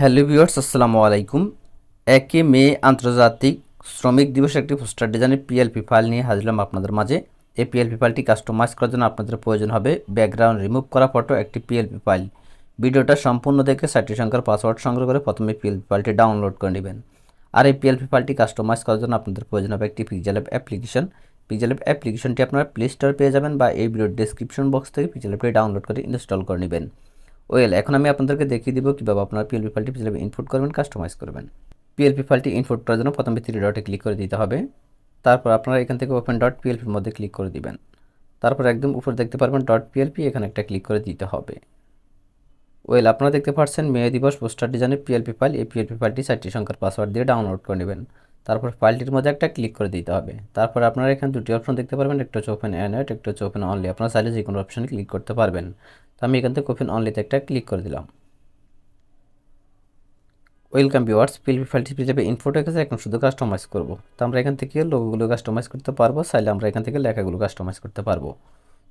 Hello viewers, আসসালামু আলাইকুম। একে মে আন্তর্জাতিক শ্রমিক দিবসের একটি পোস্টার ডিজাইনের পিএলপি ফাইল নিয়ে হাজিরলাম আপনাদের মাঝে। এই পিএলপি ফাইলটি কাস্টমাইজ করার জন্য আপনাদের প্রয়োজন হবে ব্যাকগ্রাউন্ড রিমুভ করা ফটো একটি পিএলপি ফাইল ভিডিওটা সম্পূর্ণ দেখে সাইটটি সংখ্যার পাসওয়ার্ড সংগ্রহ করে প্রথমে পিএলপি ফাইলটি ডাউনলোড করে নেবেন। আর এই পিএলপি ফাইলটি কাস্টমাইজ করার জন্য আপনাদের প্রয়োজন হবে একটি pixel app application pixel app অ্যাপ্লিকেশনটি আপনারা প্লে স্টোর পেয়ে যাবেন বা এই ভিডিওর ডেসক্রিপশন বক্স থেকে পিক্সেল অ্যাপটি ডাউনলোড করে ইনস্টল করে নেবেন। ওয়েল, এখন আমি আপনাদেরকে দেখিয়ে দিব কীভাবে আপনার পিএলপি ফাইলটি কীভাবে ইনপুট করবেন কাস্টমাইজ করবেন। পিএলপি ফাইলটি ইনপুট করার জন্য প্রথমে থ্রি ডটে ক্লিক করে দিতে হবে। তারপর আপনারা এখান থেকে ওপেন ডট পিএলপির মধ্যে ক্লিক করে দিবেন। তারপর একদম উপরে দেখতে পারবেন ডট পিএলপি এখানে একটা ক্লিক করে দিতে হবে। ওয়েল, আপনারা দেখতে পাচ্ছেন মে দিবস পোস্টার ডিজাইনের পিএলপি ফাইল, এই পিএলপি ফাইলটি চারটি সংখ্যার পাসওয়ার্ড দিয়ে ডাউনলোড করে নেবেন। তারপর ফাইলটির মধ্যে একটা ক্লিক করে দিতে হবে। তারপর আপনারা এখানে দুটি অপশন দেখতে পারবেন, একটা হচ্ছে ওপেন অ্যান্ড একটা হচ্ছে ওপেন অনলি আপনারা চাইলে যে কোনো অপশনে ক্লিক করতে পারবেন। তো আমি এখান থেকে ওপেন অনলিতে একটা ক্লিক করে দিলাম। ওয়েলকাম ভিওয়ার্স পিএলপি ফাইলটি পেয়ে যাবে ইনফোট গেছে এখন শুধু কাস্টমাইজ করব। তো আমরা এখান থেকে লোগোগুলো কাস্টমাইজ করতে পারব, চাইলে আমরা এখান থেকে লেখাগুলো কাস্টমাইজ করতে পারব।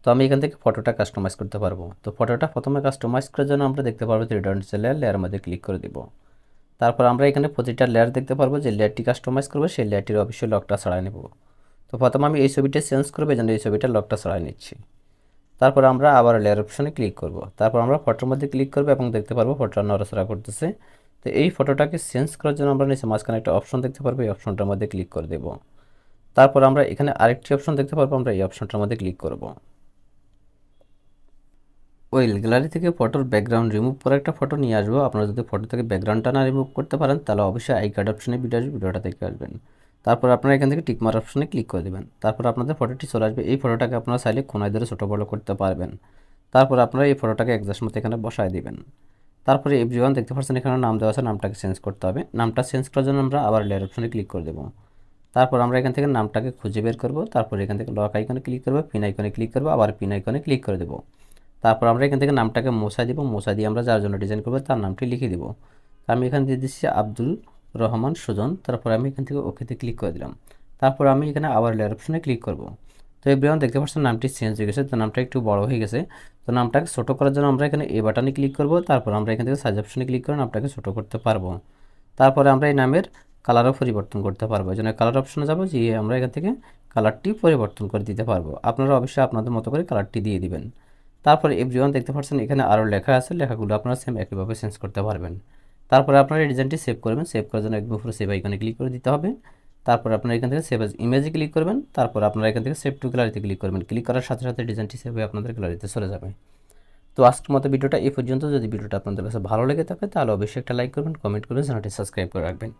তো আমি এখান থেকে ফটোটা কাস্টমাইজ করতে পারব। তো ফটোটা প্রথমে কাস্টমাইজ করার জন্য আমরা দেখতে পারব থ্রি ডট লেয়ার লেয়ার মধ্যে ক্লিক করে দিব। তারপর আমরা এখানে প্রতিটা লেয়ার দেখতে পারব যে লেয়ারটি কাস্টমাইজ করব, সেই লেয়ারটির অবশ্যই লকটা ছড়াই নেব। তো প্রথমে আমি এই ছবিটা চেঞ্জ করব জন্য এই ছবিটা লকটা ছড়াই নিচ্ছি। তারপর আমরা আবার লেয়ার অপশনে ক্লিক করব। তারপর আমরা ফটোর মধ্যে ক্লিক করব এবং দেখতে পারব ফটোটা নড়াচড়া করতেছে। তো এই ফটোটাকে চেঞ্জ করার জন্য আমরা নিচে মাঝখানে একটা অপশন দেখতে পারব, এই অপশনটার মধ্যে ক্লিক করে দেব। তারপর আমরা এখানে আরেকটি অপশন দেখতে পারব, আমরা এই অপশনটার মধ্যে ক্লিক করব। ওয়েল গ্যালারি থেকে ফটোর ব্যাকগ্রাউন্ড রিমুভ করে একটা ফটো নিয়ে আসব। আপনারা যদি ফটো থেকে ব্যাকগ্রাউন্ডটা না রিমুভ করতে পারেন, তাহলে অবশ্যই আই কার্ড অপশনে ভিডিও আসবে, ভিডিওটা দেখে আসবেন। তারপর আপনারা এখান থেকে টিকমার অপশনে ক্লিক করে দেবেন। তারপর আপনাদের ফটোটি চলে আসবে। এই ফটোটাকে আপনারা চাইলে কোনায় ধরে ছোটো বড়ো করতে পারবেন। তারপর আপনারা এই ফটোটাকে একজাস্ট মতো এখানে বসায় দিবেন। তারপরে এভরিওয়ান দেখতে পাচ্ছেন এখানে নাম দেওয়া আছে, নামটাকে চেঞ্জ করতে হবে। নামটা চেঞ্জ করার জন্য আমরা আবার লেয়ার অপশনে ক্লিক করে দেবো। তারপর আমরা এখান থেকে নামটাকে খুঁজে বের করব। তারপর এখান থেকে লক আইকনে ক্লিক করব পিন আইকনে ক্লিক করব, আবার পিন আইকনে ক্লিক করে দেবো। তারপর আমরা এখান থেকে নামটাকে মোছা দিব মোছা দিয়ে আমরা যার জন্য ডিজাইন করব তার নামটি লিখে দিব। আমি এখানে দিয়ে দিচ্ছি আব্দুল রহমান সুজন, তারপর আমি এখান থেকে ওকেতে ক্লিক করে দিলাম। তারপর আমি এখানে আবার লেয়ার অপশনে ক্লিক করব। তো এভরিওয়ান দেখতে পাচ্ছেন নামটি চেঞ্জ হয়ে গেছে, তো নামটা একটু বড় হয়ে গেছে। তো নামটাকে ছোটো করার জন্য আমরা এখানে এ বাটনে ক্লিক করব, তারপর আমরা এখান থেকে সাইজ অপশনে ক্লিক করে নামটাকে ছোটো করতে পারব। তারপরে আমরা এই নামের কালারও পরিবর্তন করতে পারব। এই জন্য কালার অপশনে যাব যে আমরা এখান থেকে কালারটি পরিবর্তন করে দিতে পারব। আপনারা অবশ্যই আপনাদের মতো করে কালারটি দিয়ে দিবেন। তারপরে এভরিওয়ান দেখতে পাচ্ছেন, এখানে আরও লেখা আছে, লেখাগুলো আপনারা সেম একইভাবে চেঞ্জ করতে পারবেন। তারপরে আপনারা এই ডিজাইনটি সেভ করবেন সেভ করার জন্য একদম উপরে সেভ আইকনে ক্লিক করে দিতে হবে। তারপর আপনারা এখান থেকে সেভ ইমেজে ক্লিক করবেন, তারপর আপনারা এখান থেকে সেভ টু গ্যালারিতে ক্লিক করবেন। ক্লিক করার সাথে সাথে ডিজাইনটি সেভ হয়ে আপনাদের গ্যালারিতে চলে যাবে। তো আজকের মতো ভিডিওটা এই পর্যন্ত। যদি ভিডিওটা আপনাদের কাছে ভালো লেগে থাকে, তাহলে অবশ্যই একটা লাইক করবেন কমেন্ট করবেন চ্যানেলটি সাবস্ক্রাইব করে রাখবেন।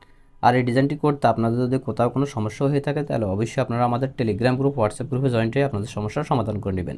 আর এই ডিজাইনটি করতে আপনাদের যদি কোথাও কোনো সমস্যা হয়ে থাকে, তাহলে অবশ্যই আপনারা আমাদের টেলিগ্রাম গ্রুপ হোয়াটসঅ্যাপ গ্রুপে জয়েন্ট হয়ে আপনাদের সমস্যার সমাধান করে নেবেন।